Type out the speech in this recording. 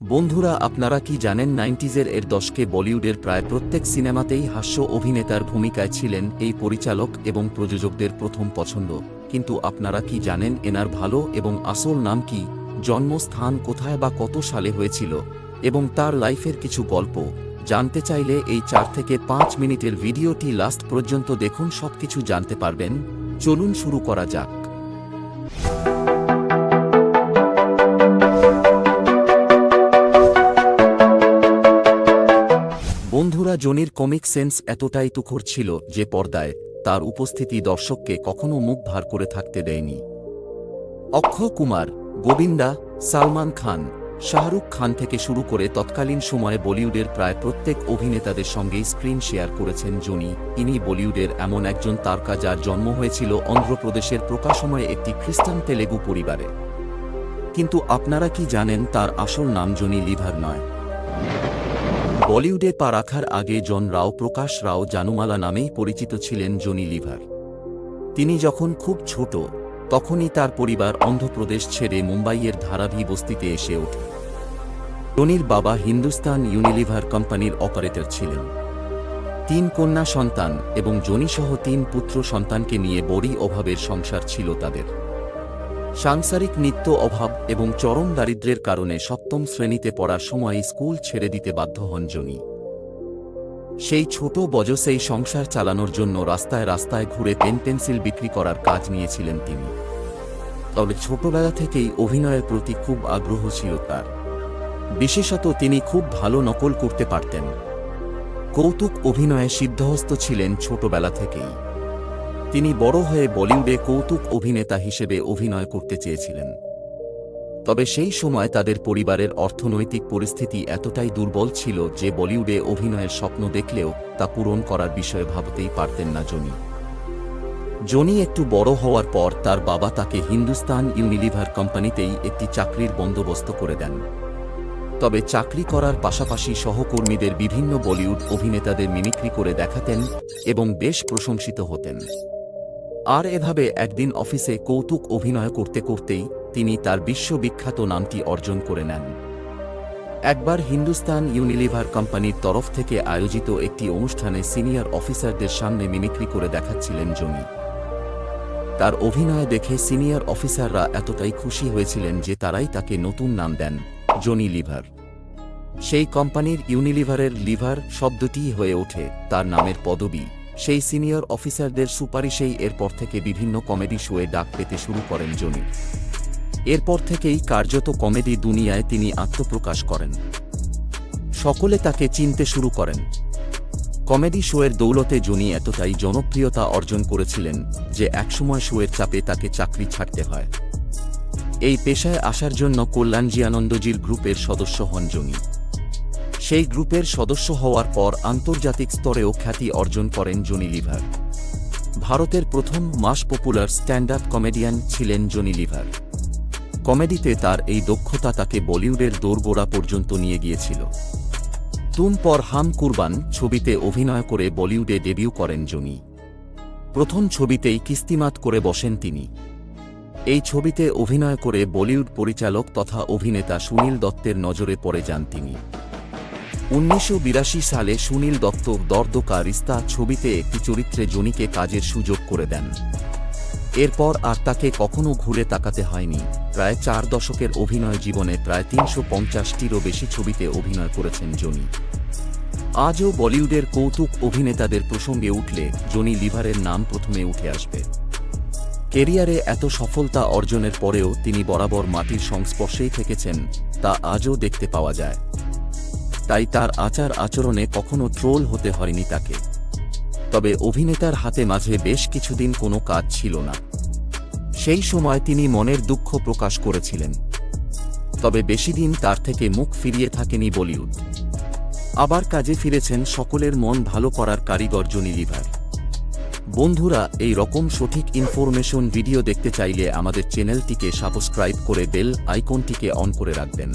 বন্ধুরা, আপনারা কি জানেন নাইনটিজের এর দশকে বলিউডের প্রায় প্রত্যেক সিনেমাতেই হাস্য অভিনেতার ভূমিকায় ছিলেন এই পরিচালক এবং প্রযোজকদের প্রথম পছন্দ। কিন্তু আপনারা কি জানেন এনার ভালো এবং আসল নাম কি? জন্মস্থান কোথায় বা কত সালে হয়েছিল? এবং তার লাইফের কিছু গল্প। জানতে চাইলে এই চার থেকে পাঁচ মিনিটের ভিডিওটি লাস্ট পর্যন্ত দেখুন, সবকিছু জানতে পারবেন। চলুন শুরু করা যাক। জনির কমিক সেন্স এতটাই তুখর ছিল যে পর্দায় তার উপস্থিতি দর্শককে কখনো মুখ ভার করে থাকতে দেয়নি। অক্ষয় কুমার, গোবিন্দা, সালমান খান, শাহরুখ খান থেকে শুরু করে তৎকালীন সময়ে বলিউডের প্রায় প্রত্যেক অভিনেতাদের সঙ্গেই স্ক্রিন শেয়ার করেছেন জনি। ইনি বলিউডের এমন একজন তারকা যার জন্ম হয়েছিল অন্ধ্রপ্রদেশের প্রকাশময় একটি খ্রিস্টান তেলেগু পরিবারে। কিন্তু আপনারা কি জানেন তার আসল নাম জনি লিভার নয়? বলিউডে পা রাখার আগে জন রাও, প্রকাশ রাও, জানুমালা নামেই পরিচিত ছিলেন জনি লিভার। তিনি যখন খুব ছোট, তখনই তার পরিবার অন্ধ্রপ্রদেশ ছেড়ে মুম্বাইয়ের ধারাভি বস্তিতে এসে ওঠে। জনির বাবা হিন্দুস্তান ইউনিলিভার কোম্পানির অপারেটর ছিলেন। তিন কন্যা সন্তান এবং জনিসহ তিন পুত্র সন্তানকে নিয়ে বড়ি অভাবের সংসার ছিল তাদের। সাংসারিক নিত্য অভাব এবং চরম দারিদ্র্যের কারণে সপ্তম শ্রেণীতে পড়ার সময় স্কুল ছেড়ে দিতে বাধ্য হন জনি। সেই ছোট বজসেই সংসার চালানোর জন্য রাস্তায় রাস্তায় ঘুরে পেন পেন্সিল বিক্রি করার কাজ নিয়েছিলেন তিনি। তবে ছোটবেলা থেকেই অভিনয়ের প্রতি খুব আগ্রহ ছিল তার। বিশেষত তিনি খুব ভালো নকল করতে পারতেন। কৌতুক অভিনয়ে সিদ্ধহস্ত ছিলেন ছোটবেলা থেকেই। তিনি বড় হয়ে বলিউডে কৌতুক অভিনেতা হিসেবে অভিনয় করতে চেয়েছিলেন। তবে সেই সময় তাদের পরিবারের অর্থনৈতিক পরিস্থিতি এতটাই দুর্বল ছিল যে বলিউডে অভিনয়ের স্বপ্ন দেখলেও তা পূরণ করার বিষয়ে ভাবতেই পারতেন না জনি। জনি একটু বড় হওয়ার পর তার বাবা তাকে হিন্দুস্তান ইউনিলিভার কোম্পানিতেই একটি চাকরির বন্দোবস্ত করে দেন। তবে চাকরি করার পাশাপাশি সহকর্মীদের বিভিন্ন বলিউড অভিনেতাদের মিমিক্রি করে দেখাতেন এবং বেশ প্রশংসিত হতেন। আর এভাবে একদিন অফিসে কৌতুক অভিনয় করতে করতেই তিনি তার বিশ্ববিখ্যাত নামটি অর্জন করে নেন। একবার হিন্দুস্তান ইউনিলিভার কোম্পানির তরফ থেকে আয়োজিত একটি অনুষ্ঠানে সিনিয়র অফিসারদের সামনে মিমিক্রি করে দেখাচ্ছিলেন জনি তার অভিনয় দেখে সিনিয়র অফিসাররা এতটাই খুশি হয়েছিলেন যে তারাই তাকে নতুন নাম দেন, জনি লিভার। সেই কোম্পানির ইউনিলিভারের লিভার শব্দটিই হয়ে ওঠে তার নামের পদবি। সেই সিনিয়র অফিসারদের সুপারিশেই এরপর থেকে বিভিন্ন কমেডি শোয়ে ডাক পেতে শুরু করেন জনি। এরপর থেকেই কার্যত কমেডি দুনিয়ায় তিনি আত্মপ্রকাশ করেন। সকলে তাকে চিনতে শুরু করেন। কমেডি শোয়ের দৌলতে জনি এতটাই জনপ্রিয়তা অর্জন করেছিলেন যে একসময় শোয়ের চাপে তাকে চাকরি ছাড়তে হয়। এই পেশায় আসার জন্য কল্যাণজি আনন্দজির গ্রুপের সদস্য হন জনি। সেই গ্রুপের সদস্য হওয়ার পর আন্তর্জাতিক স্তরেও খ্যাতি অর্জন করেন জনি লিভার। ভারতের প্রথম mass popular stand up comedian ছিলেন জনি লিভার। কমেডিতে তার এই দক্ষতা তাকে বলিউডের দোরগোড়া পর্যন্ত নিয়ে গিয়েছিল। তুম পর হাম কুরবান ছবিতে অভিনয় করে বলিউডে ডেবিউ করেন জনি। প্রথম ছবিতেই কিস্তিমাত করে বসেন তিনি। এই ছবিতে অভিনয় করে বলিউড পরিচালক তথা অভিনেতা সুনীল দত্তের নজরে পড়ে যান তিনি। উনিশশো বিরাশি সালে সুনীল দত্ত দর্দকা রিস্তা ছবিতে একটি চরিত্রে জনিকে কাজের সুযোগ করে দেন। এরপর আর তাকে কখনো ঘুরে তাকাতে হয়নি। প্রায় চার দশকের অভিনয় জীবনে প্রায় তিনশো পঞ্চাশটিরও বেশি ছবিতে অভিনয় করেছেন জনি। আজও বলিউডের কৌতুক অভিনেতাদের প্রসঙ্গে উঠলে জনি লিভারের নাম প্রথমে উঠে আসবে। কেরিয়ারে এত সফলতা অর্জনের পরেও তিনি বরাবর মাটির সংস্পর্শেই থেকেছেন, তা আজও দেখতে পাওয়া যায়। তাই তার আচার আচরণে কখনো ট্রোল হতে হয়নি তাকে। তবে অভিনেতার হাতে মাঝে বেশ কিছুদিন কোনো কাজ ছিল না। সেই সময় তিনি মনের দুঃখ প্রকাশ করেছিলেন। তবে বেশিদিন তার থেকে মুখ ফিরিয়ে থাকেনি বলিউড। আবার কাজে ফিরেছেন সকলের মন ভালো করার কারিগর জনি লিভার। বন্ধুরা, এই রকম সঠিক ইনফরমেশন ভিডিও দেখতে চাইলে আমাদের চ্যানেলটিকে সাবস্ক্রাইব করে বেল আইকনটিকে অন করে রাখবেন।